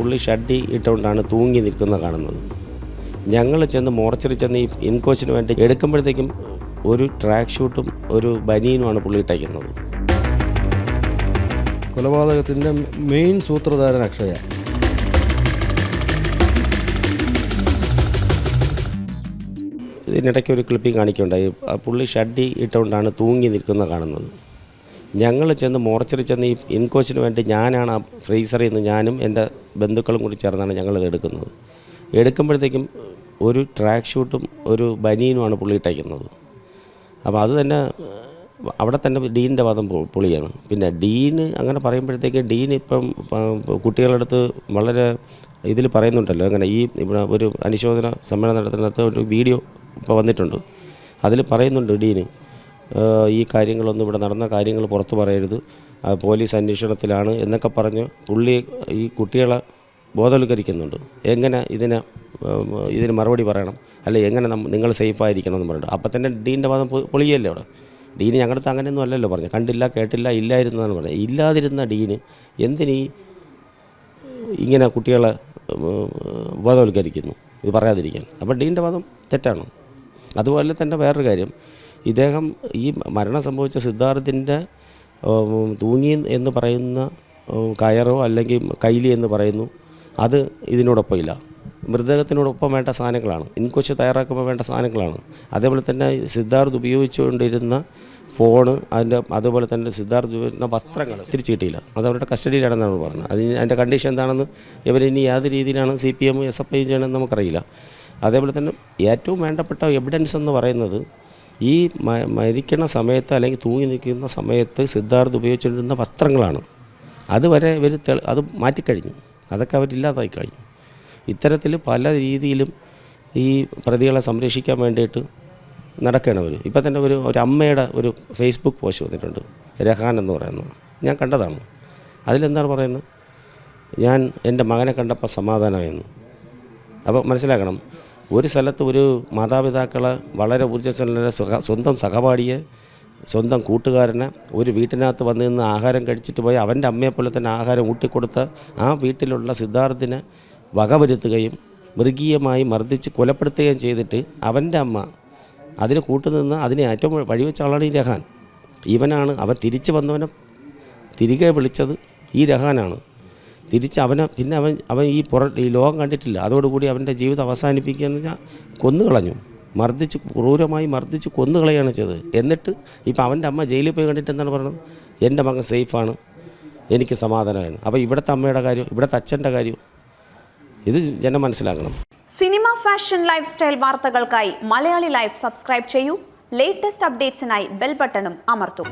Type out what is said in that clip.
പുള്ളി ഷഡ്ഡി ഇട്ടുകൊണ്ടാണ് തൂങ്ങി നിൽക്കുന്ന കാണുന്നത്. ഞങ്ങൾ ചെന്ന് മോർച്ചറി ചെന്ന് ഈ ഇൻകോച്ചിന് വേണ്ടി എടുക്കുമ്പോഴത്തേക്കും ഒരു ട്രാക്ക് ഷൂട്ടും ഒരു ബനിയനുമാണ് പുള്ളി ഇട്ടേക്കുന്നത്. കൊലപാതകത്തിന്റെ മെയിൻ സൂത്രധാരൻ അക്ഷയ. ഇതിനിടയ്ക്ക് ഒരു ക്ലിപ്പിംഗ് കാണിക്കുകയുണ്ടായി ആ പുള്ളി ഷഡ്ഡി ഇട്ടുകൊണ്ടാണ് തൂങ്ങി നിൽക്കുന്ന കാണുന്നത്. ഞങ്ങൾ ചെന്ന് മോർച്ചറി ചെന്ന് ഈ ഇൻകോച്ചിന് വേണ്ടി ഞാനാണ് ആ ഫ്രീസറിൽ നിന്ന് ഞാനും എന്റെ ബന്ധുക്കളും കൂടി ചേർന്നാണ് ഞങ്ങളിത് എടുക്കുന്നത്. എടുക്കുമ്പോഴത്തേക്കും ഒരു ട്രാക്ക് ഷൂട്ടും ഒരു ബനിയനുമാണ് പുള്ളി ഇട്ടയ്ക്കുന്നത്. അപ്പോൾ അത് തന്നെ അവിടെ തന്നെ ഡീനിന്റെ വാദം പുളിയാണ് പിന്നെ ഡീന് അങ്ങനെ പറയുമ്പോഴത്തേക്ക് ഡീൻ ഇപ്പം കുട്ടികളുടെ കുട്ടികളടുത്ത് വളരെ ഇതിൽ പറയുന്നുണ്ടല്ലോ. അങ്ങനെ ഈ ഇവിടെ ഒരു അനുശോചന സമ്മേളനം നടത്തുന്നിടത്ത് ഒരു വീഡിയോ ഇപ്പോൾ വന്നിട്ടുണ്ട്. അതിൽ പറയുന്നുണ്ട് ഡീന് ഈ കാര്യങ്ങളൊന്നും ഇവിടെ നടന്ന കാര്യങ്ങൾ പുറത്തു പറയരുത്. പോലീസ് അന്വേഷണത്തിലാണ് എന്നൊക്കെ പറഞ്ഞ് പുള്ളി ഈ കുട്ടികളെ ബോധവൽക്കരിക്കുന്നുണ്ട്. എങ്ങനെ ഇതിനെ ഇതിന് മറുപടി പറയണം? അല്ലെ എങ്ങനെ നമ്മൾ നിങ്ങൾ സേഫായിരിക്കണം എന്ന് പറഞ്ഞിട്ട്. അപ്പം തന്നെ ഡീന്റെ വാദം പൊളിയല്ലേ അവിടെ? ഡീന് ഞങ്ങളുടെ അങ്ങനെയൊന്നും അല്ലല്ലോ പറഞ്ഞു കണ്ടില്ല കേട്ടില്ല ഇല്ലായിരുന്നതെന്ന് പറഞ്ഞത്. ഇല്ലാതിരുന്ന ഡീന് എന്തിനീ ഇങ്ങനെ കുട്ടികളെ ബോധവൽക്കരിക്കുന്നു? ഇത് പറയാതിരിക്കാൻ. അപ്പം ഡീന്റെ വാദം തെറ്റാണ്. അതുപോലെ തന്നെ വേറൊരു കാര്യം. ഇദ്ദേഹം ഈ മരണം സംഭവിച്ച സിദ്ധാർത്ഥിന്റെ തൂങ്ങി എന്ന് പറയുന്ന കയറോ അല്ലെങ്കിൽ കൈലി എന്ന് പറയുന്നു. അത് ഇതിനോടൊപ്പം ഇല്ല മൃതദേഹത്തിനോടൊപ്പം വേണ്ട സാധനങ്ങളാണ്. ഇൻകൊച്ച് തയ്യാറാക്കുമ്പോൾ വേണ്ട സാധനങ്ങളാണ്. അതേപോലെ തന്നെ സിദ്ധാർത്ഥ് ഉപയോഗിച്ചുകൊണ്ടിരുന്ന ഫോണ് അതിന്റെ അതുപോലെ തന്നെ സിദ്ധാർത്ഥ് വസ്ത്രങ്ങൾ തിരിച്ചു അത് അവരുടെ കസ്റ്റഡിയിലാണെന്നാണ് പറഞ്ഞത്. അതിന് അതിന്റെ കണ്ടീഷൻ എന്താണെന്ന് ഇവരിനി യാതൊരു രീതിയിലാണ് C P M S F I ചെയ്യണമെന്ന് നമുക്കറിയില്ല. അതേപോലെ തന്നെ ഏറ്റവും വേണ്ടപ്പെട്ട എവിഡൻസ് എന്ന് പറയുന്നത് ഈ മരിക്കണ സമയത്ത് അല്ലെങ്കിൽ തൂങ്ങി നിൽക്കുന്ന സമയത്ത് സിദ്ധാർത്ഥ് ഉപയോഗിച്ചുകൊണ്ടിരുന്ന വസ്ത്രങ്ങളാണ്. അതുവരെ ഇവർ തെളി അത് മാറ്റിക്കഴിഞ്ഞു. അതൊക്കെ അവരില്ലാതായി കഴിഞ്ഞു. ഇത്തരത്തിൽ പല രീതിയിലും ഈ പ്രതികളെ സംരക്ഷിക്കാൻ വേണ്ടിയിട്ട് നടക്കണവർ ഇപ്പം തന്നെ ഒരു ഒരു അമ്മയുടെ ഒരു ഫേസ്ബുക്ക് പോസ്റ്റ് വന്നിട്ടുണ്ട്. രഹാൻ എന്ന് പറയുന്നത് ഞാൻ കണ്ടതാണ്. അതിലെന്താണ് പറയുന്നത്? ഞാൻ എന്റെ മകനെ കണ്ടപ്പോൾ സമാധാനമായിരുന്നു. അപ്പോൾ മനസ്സിലാക്കണം ഒരു സ്ഥലത്ത് ഒരു മാതാപിതാക്കളെ വളരെ ഊർജസ്വലരെ സ്വന്തം സഹപാഠിയെ സ്വന്തം കൂട്ടുകാരനെ ഒരു വീട്ടിനകത്ത് വന്ന് നിന്ന് ആഹാരം കഴിച്ചിട്ട് പോയി അവന്റെ അമ്മയെ പോലെ തന്നെ ആഹാരം ഊട്ടിക്കൊടുത്ത് ആ വീട്ടിലുള്ള സിദ്ധാർത്ഥിനെ വകവരുത്തുകയും മൃഗീയമായി മർദ്ദിച്ച് കൊലപ്പെടുത്തുകയും ചെയ്തിട്ട് അവന്റെ അമ്മ അതിന് കൂട്ടുനിന്ന് അതിനെ ഏറ്റവും വഴിവെച്ച ആളാണ് ഈ രഹാൻ. ഇവനാണ് അവൻ തിരിച്ചു വന്നവനെ തിരികെ വിളിച്ചത് ഈ രഹാനാണ്. തിരിച്ച് അവനെ പിന്നെ അവൻ അവൻ ഈ പുറ ഈ ലോകം കണ്ടിട്ടില്ല. അതോടുകൂടി അവന്റെ ജീവിതം അവസാനിപ്പിക്കുക എന്ന് വെച്ചാൽ കൊന്നുകളഞ്ഞു മർദ്ദിച്ച് ക്രൂരമായി മർദ്ദിച്ച് കൊന്നുകളയാണ് ചെയ്തത്. എന്നിട്ട് ഇപ്പം അവന്റെ അമ്മ ജയിലിൽ പോയി കണ്ടിട്ട് എന്താണ് പറയുന്നത് എന്റെ മകൻ സേഫാണ്. എനിക്ക് സമാധാനമായിരുന്നു. അപ്പോൾ ഇവിടുത്തെ അമ്മയുടെ കാര്യം ഇവിടുത്തെ അച്ഛന്റെ കാര്യം ഇത് ജനം മനസ്സിലാക്കണം. സിനിമ ഫാഷൻ ലൈഫ് സ്റ്റൈൽ വാർത്തകൾക്കായി മലയാളി ലൈഫ് സബ്സ്ക്രൈബ് ചെയ്യൂ. ലേറ്റസ്റ്റ് അപ്ഡേറ്റ്സിനായി ബെൽ ബട്ടണും അമർത്തും.